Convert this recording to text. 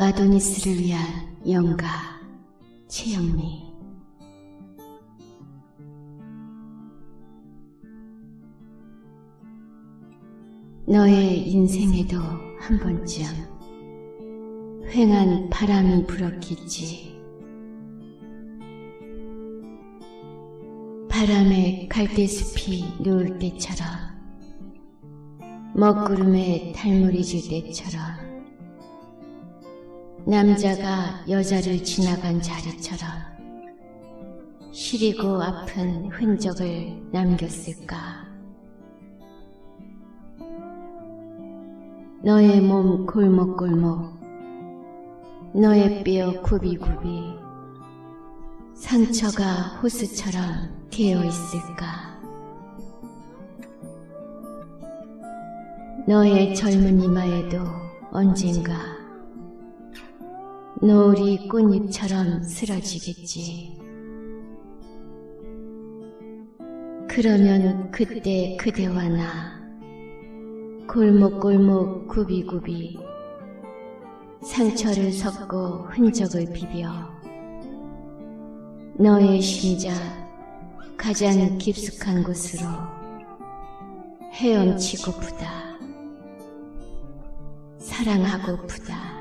아도니스를 위한 영가 최영미 너의 인생에도 한 번쯤 휑한 바람이 불었겠지. 바람에 갈대숲이 누울 때처럼 먹구름에 달물이 질 때처럼 남자가 여자를 지나간 자리처럼 시리고 아픈 흔적을 남겼을까? 너의 몸 골목골목, 너의 뼈 굽이굽이, 상처가 호수처럼 되어 있을까? 너의 젊은 이마에도 언젠가 노을이 꽃잎처럼 쓰러지겠지. 그러면 그때 그대와 나 골목골목 굽이굽이 상처를 섞고 흔적을 비벼 너의 심장 가장 깊숙한 곳으로 헤엄치고프다. 사랑하고프다.